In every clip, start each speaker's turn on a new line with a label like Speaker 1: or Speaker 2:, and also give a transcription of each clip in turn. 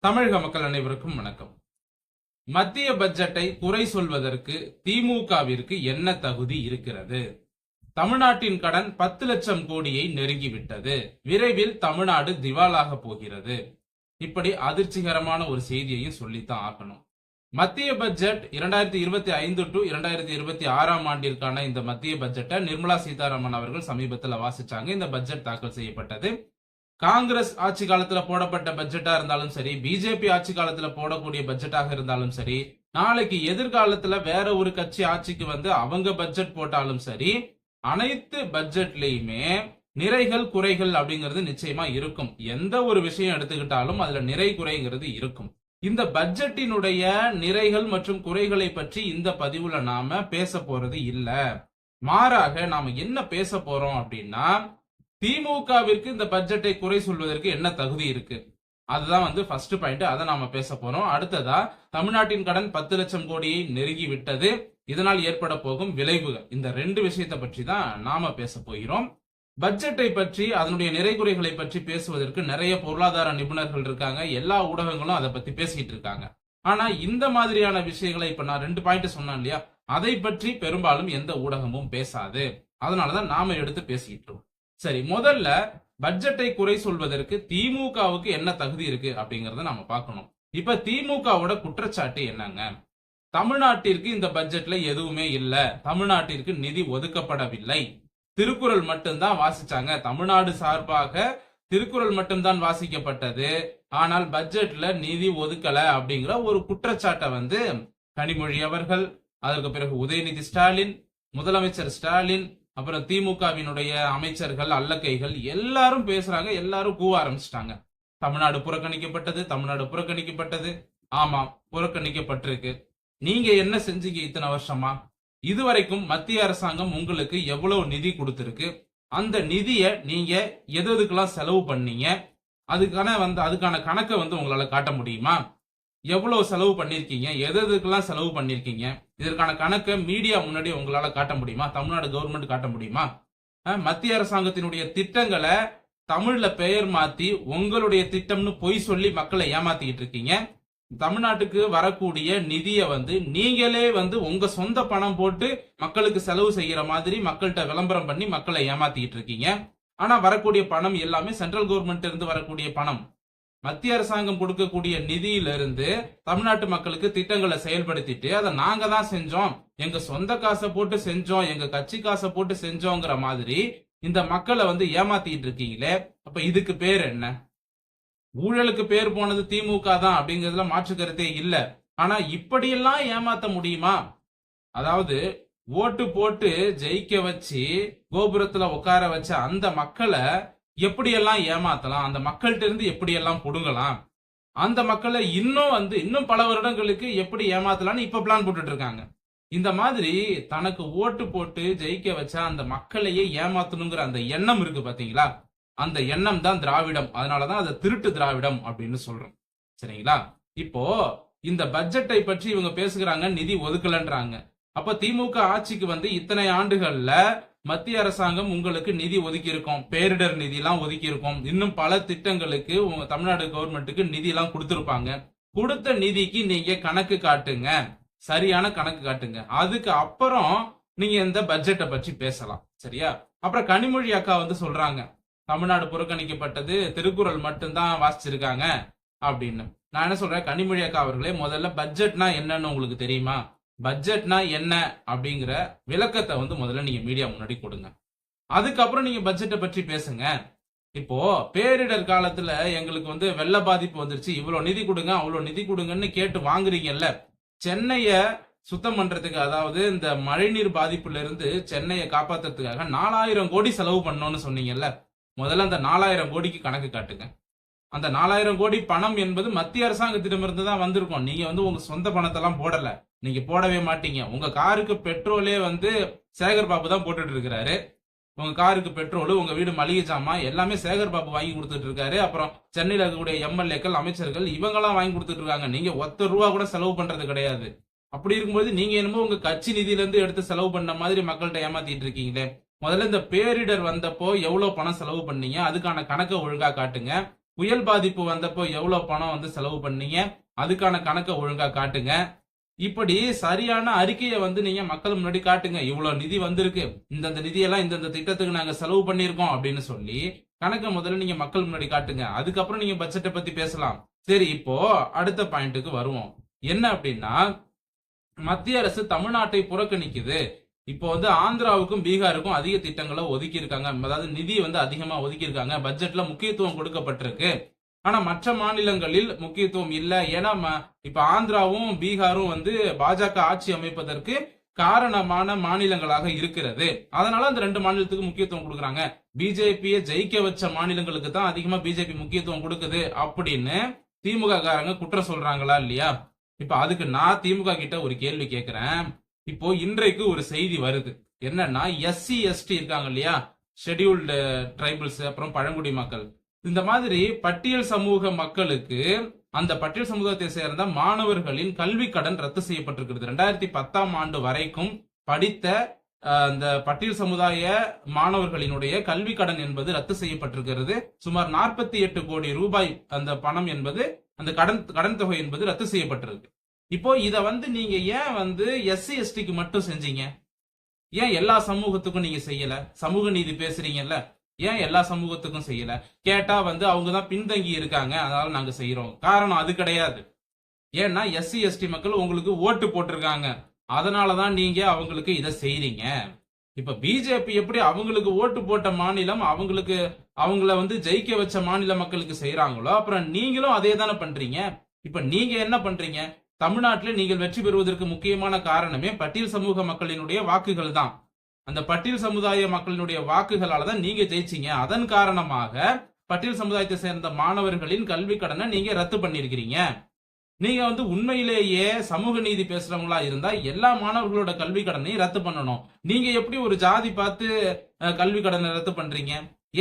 Speaker 1: தமிழக மக்கள் அனைவருக்கும் வணக்கம். மத்திய பட்ஜெட்டை குறை சொல்வதற்கு திமுகவிற்கு என்ன தகுதி இருக்கிறது? தமிழ்நாட்டின் கடன் பத்து லட்சம் கோடியை நெருங்கிவிட்டது. விரைவில் தமிழ்நாடு திவாலாக போகிறது. இப்படி அதிர்ச்சிகரமான ஒரு செய்தியையும் சொல்லித்தான் ஆகணும். மத்திய பட்ஜெட் இரண்டாயிரத்தி இருபத்தி ஐந்து டு இரண்டாயிரத்தி இருபத்தி ஆறாம் ஆண்டிற்கான இந்த மத்திய பட்ஜெட்டை நிர்மலா சீதாராமன் அவர்கள் சமீபத்தில் வாசிச்சாங்க. இந்த பட்ஜெட் தாக்கல் செய்யப்பட்டது. காங்கிரஸ் ஆட்சி காலத்துல போடப்பட்ட பட்ஜெட்டா இருந்தாலும் சரி பிஜேபி ஆட்சி காலத்துல போடக்கூடிய பட்ஜெட்டாக இருந்தாலும் சரி நாளைக்கு எதிர்காலத்துல வேற ஒரு கட்சி ஆட்சிக்கு வந்து அவங்க பட்ஜெட் போட்டாலும் சரி அனைத்து பட்ஜெட்லயுமே நிறைகள் குறைகள் அப்படிங்கிறது நிச்சயமா இருக்கும். எந்த ஒரு விஷயம் எடுத்துக்கிட்டாலும் அதுல நிறை குறைங்கிறது இருக்கும். இந்த பட்ஜெட்டினுடைய நிறைகள் மற்றும் குறைகளை பற்றி இந்த பதிவுல நாம பேச போறது இல்ல. மாறாக நாம என்ன பேச போறோம் அப்படின்னா திமுகவிற்கு இந்த பட்ஜெட்டை குறை சொல்வதற்கு என்ன தகுதி இருக்கு? அதுதான் வந்து ஃபர்ஸ்ட் பாயிண்ட் அதை நாம பேச போறோம். அடுத்ததா தமிழ்நாட்டின் கடன் பத்து லட்சம் கோடியை நெருங்கி விட்டது. இதனால் ஏற்பட போகும் விளைவுகள். இந்த ரெண்டு விஷயத்தை பற்றி தான் நாம பேச போகிறோம். பட்ஜெட்டை பற்றி அதனுடைய நிறைகுறைகளை பற்றி பேசுவதற்கு நிறைய பொருளாதார நிபுணர்கள் இருக்காங்க. எல்லா ஊடகங்களும் அதை பத்தி பேசிட்டு இருக்காங்க. ஆனா இந்த மாதிரியான விஷயங்களை இப்ப நான் ரெண்டு பாயிண்ட் சொன்னேன் இல்லையா? அதை பற்றி பெரும்பாலும் எந்த ஊடகமும் பேசாது. அதனாலதான் நாம எடுத்து பேசிக்கிட்டு இருக்கோம். சரி முதல்ல பட்ஜெட்டை குறை சொல்வதற்கு திமுகவுக்கு என்ன தகுதி இருக்கு அப்படிங்கறத நாம பார்க்கணும். இப்ப திமுகவோட குற்றச்சாட்டு என்னங்க? தமிழ்நாட்டிற்கு இந்த பட்ஜெட்ல எதுவுமே இல்ல. தமிழ்நாட்டிற்கு நிதி ஒதுக்கப்படவில்லை. திருக்குறள் மட்டும்தான் வாசிச்சாங்க. தமிழ்நாடு சார்பாக திருக்குறள் மட்டும்தான் வாசிக்கப்பட்டது. ஆனால் பட்ஜெட்ல நிதி ஒதுக்கல அப்படிங்கிற ஒரு குற்றச்சாட்டை வந்து கனிமொழி அவர்கள் அதற்கு பிறகு உதயநிதி ஸ்டாலின் முதலமைச்சர் ஸ்டாலின் அப்புறம் திமுகவினுடைய அமைச்சர்கள் அல்லக்கைகள் எல்லாரும் பேசுறாங்க எல்லாரும் கூவ ஆரம்பிச்சிட்டாங்க. தமிழ்நாடு புறக்கணிக்கப்பட்டது தமிழ்நாடு புறக்கணிக்கப்பட்டது. ஆமாம் புறக்கணிக்கப்பட்டிருக்கு. நீங்க என்ன செஞ்சீங்க இத்தனை வருஷமா? இதுவரைக்கும் மத்திய அரசாங்கம் உங்களுக்கு எவ்வளவு நிதி கொடுத்துருக்கு? அந்த நிதியை நீங்க எது எதுக்கெல்லாம் செலவு பண்ணீங்க? அதுக்கான வந்து அதுக்கான கணக்கை வந்து உங்களால காட்ட முடியுமா? எவ்வளவு செலவு பண்ணிருக்கீங்க எது எதுக்கெல்லாம் செலவு பண்ணிருக்கீங்க இதற்கான கணக்கை மீடியா முன்னாடி உங்களால காட்ட முடியுமா? தமிழ்நாடு கவர்மெண்ட் காட்ட முடியுமா? மத்திய அரசாங்கத்தினுடைய திட்டங்களை தமிழ்ல பெயர் மாத்தி உங்களுடைய திட்டம்னு பொய் சொல்லி மக்களை ஏமாத்திக்கிட்டு இருக்கீங்க. தமிழ்நாட்டுக்கு வரக்கூடிய நிதியை வந்து நீங்களே வந்து உங்க சொந்த பணம் போட்டு மக்களுக்கு செலவு செய்யற மாதிரி மக்கள்கிட்ட விளம்பரம் பண்ணி மக்களை ஏமாத்திக்கிட்டு இருக்கீங்க. ஆனா வரக்கூடிய பணம் எல்லாமே சென்ட்ரல் கவர்மெண்ட் இருந்து வரக்கூடிய பணம். மத்திய அரசாங்கம் கொடுக்கக்கூடிய நிதியிலிருந்து தமிழ்நாட்டு மக்களுக்கு திட்டங்களை செயல்படுத்திட்டு அதை நாங்க தான் செஞ்சோம். எங்க சொந்த காசை போட்டு செஞ்சோம். எங்க கட்சி காசை போட்டு செஞ்சோங்கிற மாதிரி இந்த மக்களை வந்து ஏமாத்திட்டு இருக்கீங்களே? அப்ப இதுக்கு பேர் என்ன? ஊழலுக்கு பேர் போனது திமுக தான் அப்படிங்கிறதுல மாற்று கருத்தே இல்ல. ஆனா இப்படியெல்லாம் ஏமாத்த முடியுமா? அதாவது ஓட்டு போட்டு ஜெயிக்க வச்சு கோபுரத்துல உட்கார வச்ச அந்த மக்களை எப்படியெல்லாம் ஏமாத்தலாம்? அந்த மக்கள்கிட்ட இருந்து எப்படியெல்லாம் புடுங்கலாம்? அந்த மக்களை இன்னும் வந்து இன்னும் பல வருடங்களுக்கு எப்படி ஏமாத்தலாம்னு இப்ப பிளான் போட்டுட்டு இருக்காங்க இந்த மாதிரி தனக்கு ஓட்டு போட்டு ஜெயிக்க வச்ச அந்த மக்களையே ஏமாத்தணுங்கிற அந்த எண்ணம் இருக்கு பாத்தீங்களா? அந்த எண்ணம் தான் திராவிடம். அதனாலதான் அதை திருட்டு திராவிடம் அப்படின்னு சொல்றோம். சரிங்களா? இப்போ இந்த பட்ஜெட்டை பற்றி இவங்க பேசுகிறாங்க நிதி ஒதுக்கலன்றாங்க. அப்ப திமுக ஆட்சிக்கு வந்து இத்தனை ஆண்டுகள்ல மத்திய அரசாங்கம் உங்களுக்கு நிதி ஒதுக்கி இருக்கும் பேரிடர் நிதி எல்லாம் ஒதுக்கி இருக்கும் இன்னும் பல திட்டங்களுக்கு உங்க தமிழ்நாடு கவர்மெண்ட்டுக்கு நிதி எல்லாம் கொடுத்திருப்பாங்க. கொடுத்த நிதிக்கு நீங்க கணக்கு காட்டுங்க. சரியான கணக்கு காட்டுங்க. அதுக்கு அப்புறம் நீங்க இந்த பட்ஜெட்டை பற்றி பேசலாம். சரியா? அப்புறம் கனிமொழி அக்கா வந்து சொல்றாங்க. தமிழ்நாடு புறக்கணிக்கப்பட்டது திருக்குறள் மட்டும்தான் வாசிச்சிருக்காங்க அப்படின்னு. நான் என்ன சொல்றேன்? கனிமொழி அக்கா அவர்களே முதல்ல பட்ஜெட்னா என்னன்னு உங்களுக்கு தெரியுமா? பட்ஜெட்னா என்ன அப்படிங்கிற விளக்கத்தை வந்து முதல்ல நீங்க மீடியா முன்னாடி கொடுங்க. அதுக்கப்புறம் நீங்க பட்ஜெட்டை பற்றி பேசுங்க. இப்போ பேரிடர் காலத்துல எங்களுக்கு வந்து வெள்ள பாதிப்பு வந்துருச்சு. இவ்வளவு நிதி கொடுங்க அவ்வளவு நிதி கொடுங்கன்னு கேட்டு வாங்குறீங்கல்ல. சென்னைய சுத்தம் பண்றதுக்கு அதாவது இந்த மழைநீர் பாதிப்புல இருந்து சென்னையை காப்பாத்துறதுக்காக நாலாயிரம் கோடி செலவு பண்ணோம்னு சொன்னீங்கல்ல. முதல்ல அந்த நாலாயிரம் கோடிக்கு கணக்கு காட்டுங்க. அந்த நாலாயிரம் கோடி பணம் என்பது மத்திய அரசாங்கத்திடமிருந்து தான் வந்திருக்கும். நீங்க வந்து உங்க சொந்த பணத்தெல்லாம் போடல. நீங்க போடவே மாட்டீங்க. உங்க காருக்கு பெட்ரோலே வந்து சேகர் பாபு தான் போட்டுட்டு இருக்கிறாரு. உங்க காருக்கு பெட்ரோலு உங்க வீடு மளிகை ஜாமான் எல்லாமே சேகர் பாபு வாங்கி கொடுத்துட்டு இருக்காரு. அப்புறம் சென்னையில் இருக்கக்கூடிய எம்எல்ஏக்கள் அமைச்சர்கள் இவங்கெல்லாம் வாங்கி கொடுத்துட்டு இருக்காங்க. நீங்க ஒத்த ரூபா கூட செலவு பண்றது கிடையாது. அப்படி இருக்கும்போது நீங்க என்னமோ உங்க கட்சி நிதியில இருந்து எடுத்து செலவு பண்ண மாதிரி மக்கள்கிட்ட ஏமாத்திட்டு இருக்கீங்களே. முதல்ல இந்த பேரிடர் வந்தப்போ எவ்வளவு பணம் செலவு பண்ணீங்க? அதுக்கான கணக்கை ஒழுங்கா காட்டுங்க. புயல் பாதிப்பு வந்தப்போ எவ்வளவு பணம் வந்து செலவு பண்ணீங்க? அதுக்கான கணக்கை ஒழுங்கா காட்டுங்க. இப்படி சரியான அறிக்கையை வந்து நீங்க மக்கள் முன்னாடி காட்டுங்க. இவ்வளவு நிதி வந்திருக்கு. இந்தந்த நிதியெல்லாம் இந்தந்த திட்டத்துக்கு நாங்க செலவு பண்ணியிருக்கோம் அப்படின்னு சொல்லி கணக்கை முதல்ல நீங்க மக்கள் முன்னாடி காட்டுங்க. அதுக்கப்புறம் நீங்க பட்ஜெட்டை பத்தி பேசலாம். சரி இப்போ அடுத்த பாயிண்ட்டுக்கு வருவோம். என்ன அப்படின்னா மத்திய அரசு தமிழ்நாட்டை புறக்கணிக்குது. இப்போ வந்து ஆந்திராவுக்கும் பீகாருக்கும் அதிக திட்டங்களை ஒதுக்கி இருக்காங்க அதாவது நிதி வந்து அதிகமா ஒதுக்கி இருக்காங்க பட்ஜெட்ல முக்கியத்துவம் கொடுக்கப்பட்டிருக்கு. ஆனா மற்ற மாநிலங்களில் முக்கியத்துவம் இல்லை. ஏன்னா ம- இப்ப ஆந்திராவும் பீகாரும் வந்து பாஜக ஆட்சி அமைப்பதற்கு காரணமான மாநிலங்களாக இருக்கிறது. அதனால அந்த ரெண்டு மாநிலத்துக்கு முக்கியத்துவம் கொடுக்குறாங்க. பிஜேபியை ஜெயிக்க வச்ச மாநிலங்களுக்கு தான் அதிகமா பிஜேபி முக்கியத்துவம் கொடுக்குது அப்படின்னு திமுக காரங்க குற்றம் சொல்றாங்களா இல்லையா? இப்ப அதுக்கு நான் திமுக கிட்ட ஒரு கேள்வி கேட்கிறேன் இப்போ இன்றைக்கு ஒரு செய்தி வருது. என்னன்னா எஸ்சி எஸ்டி இருக்காங்க இல்லையா? ஷெட்யூல்டு ட்ரைபிள்ஸ் uh, அப்புறம் பழங்குடி மக்கள். இந்த மாதிரி பட்டியல் சமூக மக்களுக்கு அந்த பட்டியல் சமூகத்தை சேர்ந்த மாணவர்களின் கல்வி கடன் ரத்து செய்யப்பட்டிருக்கிறது. ரெண்டாயிரத்தி பத்தாம் ஆண்டு வரைக்கும் படித்த uh, அந்த பட்டியல் சமுதாய மாணவர்களினுடைய கல்வி கடன் என்பது ரத்து செய்யப்பட்டிருக்கிறது. சுமார் நாற்பத்தி எட்டு கோடி ரூபாய் அந்த பணம் என்பது அந்த கடன் கடன் தொகை என்பது ரத்து செய்யப்பட்டிருக்கு. இப்போ இத வந்து நீங்க ஏன் வந்து எஸ்சி எஸ்டிக்கு மட்டும் செஞ்சீங்க? ஏன் எல்லா சமூகத்துக்கும் நீங்க செய்யல? சமூக நீதி பேசுறீங்கல்ல? ஏன் எல்லா சமூகத்துக்கும் செய்யல? கேட்டா வந்து அவங்க தான் பின்தங்கி இருக்காங்க. அதனால நாங்க செய்யறோம் காரணம் அது கிடையாது. ஏன்னா எஸ்சி எஸ்டி மக்கள் உங்களுக்கு ஓட்டு போட்டிருக்காங்க. அதனாலதான் நீங்க அவங்களுக்கு இதை செய்யறீங்க இப்ப பிஜேபி எப்படி அவங்களுக்கு ஓட்டு போட்ட மாநிலம் அவங்களுக்கு அவங்கள வந்து ஜெயிக்க வச்ச மாநில மக்களுக்கு செய்யறாங்களோ அப்புறம் நீங்களும் அதே தானே பண்றீங்க? இப்ப நீங்க என்ன பண்றீங்க? தமிழ்நாட்டில் நீங்கள் வெற்றி பெறுவதற்கு முக்கியமான காரணமே பட்டியல் சமூக மக்களினுடைய வாக்குகள் தான் அந்த பட்டியல் சமுதாய மக்களினுடைய வாக்குகளால தான் நீங்க ஜெயிச்சீங்க. அதன் காரணமாக பட்டியல் சமுதாயத்தை சேர்ந்த மாணவர்களின் கல்வி கடனை நீங்க ரத்து பண்ணிருக்கிறீங்க நீங்க வந்து உண்மையிலேயே சமூக நீதி பேசுறவங்களா இருந்தா எல்லா மாணவர்களோட கல்வி கடனையும் ரத்து பண்ணணும். நீங்க எப்படி ஒரு ஜாதி பார்த்து கல்வி கடனை ரத்து பண்றீங்க?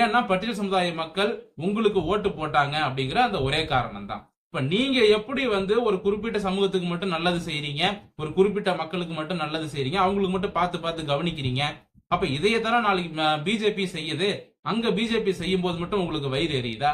Speaker 1: ஏன்னா பட்டியல் சமுதாய மக்கள் உங்களுக்கு ஓட்டு போட்டாங்க அப்படிங்கிற அந்த ஒரே காரணம் தான் இப்ப நீங்க எப்படி வந்து ஒரு குறிப்பிட்ட சமூகத்துக்கு மட்டும் நல்லது செய்யறீங்க ஒரு குறிப்பிட்ட மக்களுக்கு மட்டும் நல்லது செய்யறீங்க அவங்களுக்கு மட்டும் பார்த்து பார்த்து கவனிக்கிறீங்க? அப்ப இதையே தானே நாளைக்கு பிஜேபி செய்யுது. அங்க பிஜேபி செய்யும் போது மட்டும் உங்களுக்கு வயிறு எரியுதா?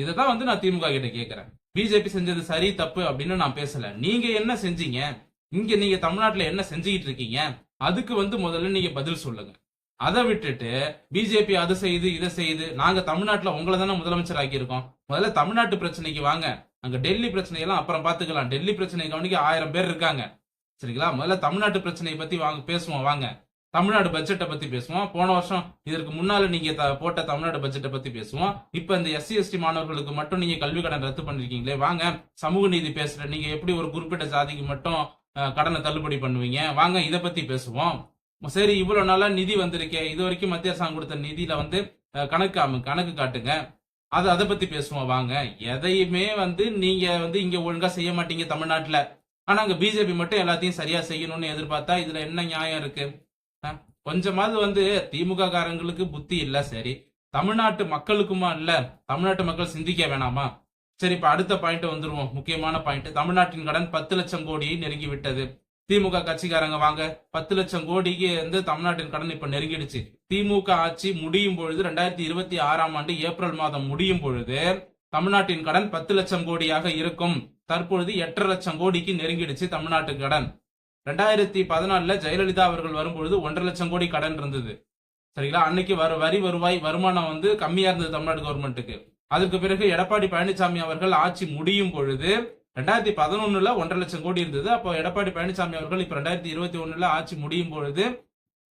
Speaker 1: இதைதான் வந்து நான் திமுக கிட்ட கேக்குறேன். பிஜேபி செஞ்சது சரி தப்பு அப்படின்னு நான் பேசல. நீங்க என்ன செஞ்சீங்க? இங்க நீங்க தமிழ்நாட்டுல என்ன செஞ்சுக்கிட்டு இருக்கீங்க? அதுக்கு வந்து முதல்ல நீங்க பதில் சொல்லுங்க. அதை விட்டுட்டு பிஜேபி அதை செய்யுது இதை செய்யுது நாங்க தமிழ்நாட்டுல உங்களை தானே முதலமைச்சர் ஆக்கியிருக்கோம் முதல்ல தமிழ்நாட்டு பிரச்சனைக்கு வாங்க. அங்க டெல்லி பிரச்சனையெல்லாம் அப்புறம் பாத்துக்கலாம் டெல்லி பிரச்சனை கவனிக்க ஆயிரம் பேர் இருக்காங்க. சரிங்களா? முதல்ல தமிழ்நாட்டு பிரச்சனையை பத்தி வாங்க பேசுவோம் வாங்க. தமிழ்நாடு பட்ஜெட்டை பத்தி பேசுவோம். போன வருஷம் இதற்கு முன்னால நீங்க த- போட்ட தமிழ்நாடு பட்ஜெட்டை பத்தி பேசுவோம். இப்ப இந்த எஸ்சி எஸ்டி மாணவர்களுக்கு மட்டும் நீங்க கல்வி கடன் ரத்து பண்ணிருக்கீங்களே? வாங்க சமூக நீதி பேசுற நீங்க எப்படி ஒரு குறிப்பிட்ட ஜாதிக்கு மட்டும் கடனை தள்ளுபடி பண்ணுவீங்க? வாங்க இதை பத்தி பேசுவோம். சரி இவ்வளவு நாளா நிதி வந்திருக்கே. இது வரைக்கும் மத்திய அரசாங்கம் கொடுத்த நிதியில வந்து கணக்கு கணக்கு காட்டுங்க. அது அதை பத்தி பேசுவோம் வாங்க. எதையுமே வந்து நீங்க வந்து இங்க ஒழுங்கா செய்ய மாட்டீங்க தமிழ்நாட்டுல. ஆனா அங்க பிஜேபி மட்டும் எல்லாத்தையும் சரியா செய்யணும்னு எதிர்பார்த்தா இதுல என்ன நியாயம் இருக்கு? கொஞ்சமாவது வந்து திமுக காரங்களுக்கு புத்தி இல்ல சரி. தமிழ்நாட்டு மக்களுக்குமா இல்ல? தமிழ்நாட்டு மக்கள் சிந்திக்க வேணாமா? சரி இப்ப அடுத்த பாயிண்ட் வந்துருவோம். முக்கியமான பாயிண்ட் தமிழ்நாட்டின் கடன் பத்து லட்சம் கோடியை நெருங்கி விட்டது. திமுக கட்சிக்காரங்க வாங்க. பத்து லட்சம் கோடிக்கு வந்து தமிழ்நாட்டின் கடன் இப்ப நெருங்கிடுச்சு. திமுக ஆட்சி முடியும் பொழுது ரெண்டாயிரத்தி இருபத்தி ஆறாம் ஆண்டு ஏப்ரல் மாதம் முடியும் பொழுது தமிழ்நாட்டின் கடன் பத்து லட்சம் கோடியாக இருக்கும். தற்பொழுது எட்டரை லட்சம் கோடிக்கு நெருங்கிடுச்சு தமிழ்நாட்டு கடன். ரெண்டாயிரத்தி பதினாலுல ஜெயலலிதா அவர்கள் வரும்பொழுது ஒன்றரை லட்சம் கோடி கடன் இருந்தது. சரிங்களா? அன்னைக்கு வர வரி வருவாய் வருமானம் வந்து கம்மியா இருந்தது தமிழ்நாடு கவர்மெண்ட்டுக்கு அதுக்கு பிறகு எடப்பாடி பழனிசாமி அவர்கள் ஆட்சி முடியும் பொழுது ரெண்டாயிரத்தி பதினொன்னுல ஒன்றரை லட்சம் கோடி இருந்தது. அப்போ எடப்பாடி பழனிசாமி அவர்கள் இப்ப ரெண்டாயிரத்தி இருபத்தி ஒண்ணுல ஆட்சி முடியும் பொழுது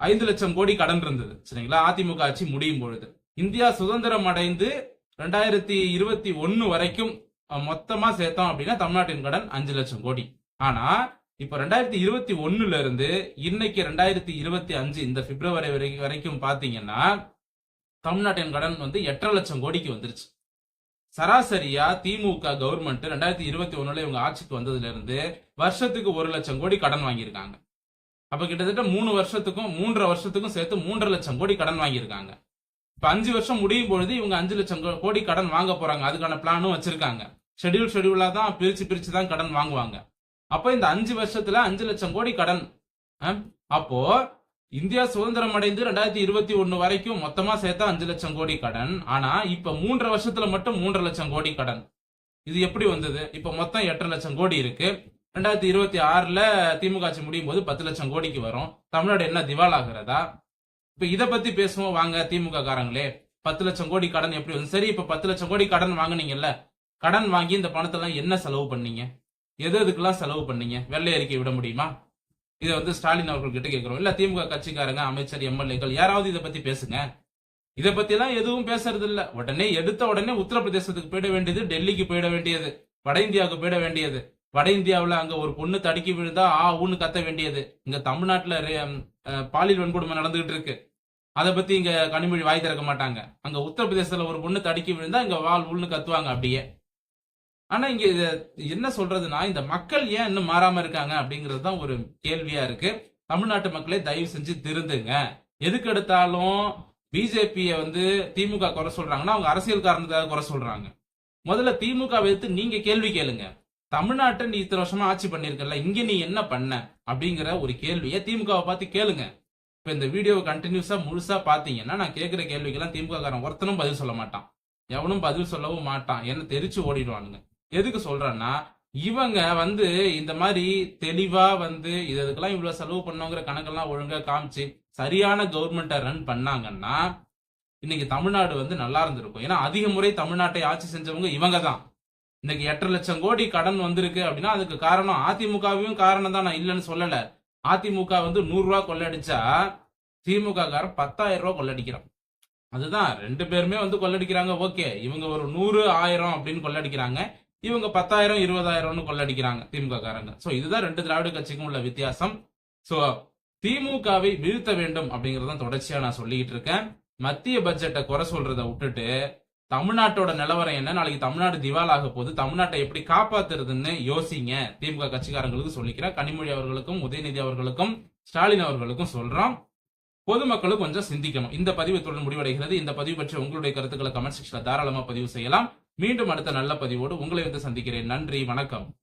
Speaker 1: ஐந்து லட்சம் கோடி கடன் இருந்தது சரிங்களா? அதிமுக ஆட்சி முடியும் பொழுது. இந்தியா சுதந்திரம் அடைந்து ரெண்டாயிரத்தி இருபத்தி ஒன்னு வரைக்கும் மொத்தமா சேர்த்தோம் அப்படின்னா தமிழ்நாட்டின் கடன் அஞ்சு லட்சம் கோடி. ஆனா இப்ப ரெண்டாயிரத்தி இருபத்தி ஒன்னுல இருந்து இன்னைக்கு ரெண்டாயிரத்தி இருபத்தி அஞ்சு இந்த பிப்ரவரி வரைக்கும் வரைக்கும் பாத்தீங்கன்னா தமிழ்நாட்டின் கடன் வந்து எட்டரை லட்சம் கோடிக்கு வந்துருச்சு. சராசரியா திமுக கவர்மெண்ட் ரெண்டாயிரத்தி இருபத்தி ஒண்ணுல இவங்க ஆட்சிக்கு வந்ததுல இருந்து வருஷத்துக்கு ஒரு லட்சம் கோடி கடன் வாங்கியிருக்காங்க. அப்ப கிட்டத்தட்ட மூணு வருஷத்துக்கும் மூன்றரை வருஷத்துக்கும் சேர்த்து மூன்றரை லட்சம் கோடி கடன் வாங்கியிருக்காங்க. இப்ப அஞ்சு வருஷம் முடியும் பொழுது இவங்க அஞ்சு லட்சம் கோ- கோடி கடன் வாங்க போறாங்க. அதுக்கான பிளானும் வச்சிருக்காங்க. ஷெட்யூல் ஷெடியூலா தான் பிரிச்சு பிரிச்சு தான் கடன் வாங்குவாங்க. அப்போ இந்த அஞ்சு வருஷத்துல அஞ்சு லட்சம் கோடி கடன் அப்போ இந்தியா சுதந்திரம் அடைந்து ரெண்டாயிரத்தி இருபத்தி ஒன்னு வரைக்கும் மொத்தமா சேர்த்தா அஞ்சு லட்சம் கோடி கடன். ஆனா இப்ப மூன்றரை வருஷத்துல மட்டும் மூன்றரை லட்சம் கோடி கடன். இது எப்படி வந்தது? இப்ப மொத்தம் எட்டரை லட்சம் கோடி இருக்கு. ரெண்டாயிரத்தி இருபத்தி ஆறுல திமுக ஆட்சி முடியும் போது பத்து லட்சம் கோடிக்கு வரும். தமிழ்நாடு என்ன திவால் ஆகிறதா இப்ப இத பத்தி பேசுவோம். வாங்க திமுக காரங்களே. பத்து லட்சம் கோடி கடன் எப்படி வந்து சரி இப்ப பத்து லட்சம் கோடி கடன் வாங்கினீங்கல்ல. கடன் வாங்கி இந்த பணத்தெல்லாம் என்ன செலவு பண்ணீங்க? எது எதுக்கெல்லாம் செலவு பண்ணீங்க? வெள்ளை அறிக்கை விட முடியுமா? இதை வந்து ஸ்டாலின் அவர்கள் கிட்ட கேட்கிறோம். இல்ல திமுக கட்சிக்காரங்க அமைச்சர் எம்எல்ஏக்கள் யாராவது இதை பத்தி பேசுங்க. இதை பத்தி எல்லாம் எதுவும் பேசுறது இல்ல உடனே எடுத்த உடனே உத்தரப்பிரதேசத்துக்கு போயிட வேண்டியது டெல்லிக்கு போயிட வேண்டியது வட இந்தியாவுக்கு போயிட வேண்டியது. வட இந்தியாவில் அங்க ஒரு பொண்ணு தடுக்கி விழுந்தா ஆ ஊன்னு கத்த வேண்டியது. இங்க தமிழ்நாட்டுல பாலியல் வன்கொடுமை நடந்துகிட்டு இருக்கு. அதை பத்தி இங்க கனிமொழி வாய் திறக்க மாட்டாங்க. அங்க உத்தரப்பிரதேசத்துல ஒரு பொண்ணு தடுக்கி விழுந்தா இங்க வால் உள்னு கத்துவாங்க அப்படியே. ஆனா இங்க என்ன சொல்றதுன்னா இந்த மக்கள் ஏன் இன்னும் மாறாம இருக்காங்க அப்படிங்கிறது தான் ஒரு கேள்வியா இருக்கு. தமிழ்நாட்டு மக்களே தயவு செஞ்சு திருந்துங்க. எதுக்கு எடுத்தாலும் பிஜேபிய வந்து திமுக குறை சொல்றாங்கன்னா அவங்க அரசியல் காரணத்துக்காக குறை சொல்றாங்க. முதல்ல திமுக எடுத்து நீங்க கேள்வி கேளுங்க. தமிழ்நாட்டை நீ இத்தனை வருஷமா ஆட்சி பண்ணிருக்கல இங்க நீ என்ன பண்ண அப்படிங்கிற ஒரு கேள்வியை திமுகவை பார்த்து கேளுங்க. இப்ப இந்த வீடியோவை கண்டினியூஸா முழுசா பாத்தீங்கன்னா நான் கேட்கிற கேள்விக்கெல்லாம் திமுக காரன் ஒருத்தனும் பதில் சொல்ல மாட்டான். எவனும் பதில் சொல்லவும் மாட்டான். என்ன தெரிச்சு ஓடிடுவானுங்க. எதுக்கு சொல்றேன்னா இவங்க வந்து இந்த மாதிரி தெளிவா வந்து இது இதுக்கெல்லாம் இவ்வளவு செலவு பண்ணோங்கிற கணக்கெல்லாம் ஒழுங்கா காமிச்சு சரியான கவர்மெண்ட்டை ரன் பண்ணாங்கன்னா இன்னைக்கு தமிழ்நாடு வந்து நல்லா இருந்திருக்கும். ஏன்னா அதிக முறை தமிழ்நாட்டை ஆட்சி செஞ்சவங்க இவங்க தான் இன்னைக்கு எட்டரை லட்சம் கோடி கடன் வந்திருக்கு அப்படின்னா அதுக்கு காரணம் அதிமுகவையும் காரணம் தான் நான் இல்லைன்னு சொல்லல. அதிமுக வந்து நூறு ரூபா கொள்ளடிச்சா திமுக காரன் பத்தாயிரம் ரூபா கொள்ளடிக்கிறான். அதுதான் ரெண்டு பேருமே வந்து கொள்ளடிக்கிறாங்க. ஓகே இவங்க ஒரு நூறு ஆயிரம் அப்படின்னு கொள்ளடிக்கிறாங்க. இவங்க பத்தாயிரம் இருபதாயிரம்னு கொள்ளடிக்கிறாங்க திமுக காரங்க. சோ இதுதான் ரெண்டு திராவிட கட்சிக்கும் உள்ள வித்தியாசம். சோ திமுகவை வீழ்த்த வேண்டும் அப்படிங்கறத தொடர்ச்சியா நான் சொல்லிக்கிட்டு இருக்கேன். மத்திய பட்ஜெட்டை குறை சொல்றத விட்டுட்டு தமிழ்நாட்டோட நிலவரம் என்ன? நாளைக்கு தமிழ்நாடு திவால் ஆக போகுது. தமிழ்நாட்டை எப்படி காப்பாத்துறதுன்னு யோசிங்க. திமுக கட்சிக்காரங்களுக்கு சொல்லிக்கிறேன். கனிமொழி அவர்களுக்கும் உதயநிதி அவர்களுக்கும் ஸ்டாலின் அவர்களுக்கும் சொல்றோம். பொதுமக்களும் கொஞ்சம் சிந்திக்கணும். இந்த பதிவு தொடர் முடிவடைகிறது. இந்த பதிவு பற்றி உங்களுடைய கருத்துக்களை கமெண்ட் செக்ஷன்ல தாராளமா பதிவு செய்யலாம். மீண்டும் அடுத்த நல்ல பதிவோடு உங்களை வந்து சந்திக்கிறேன். நன்றி வணக்கம்.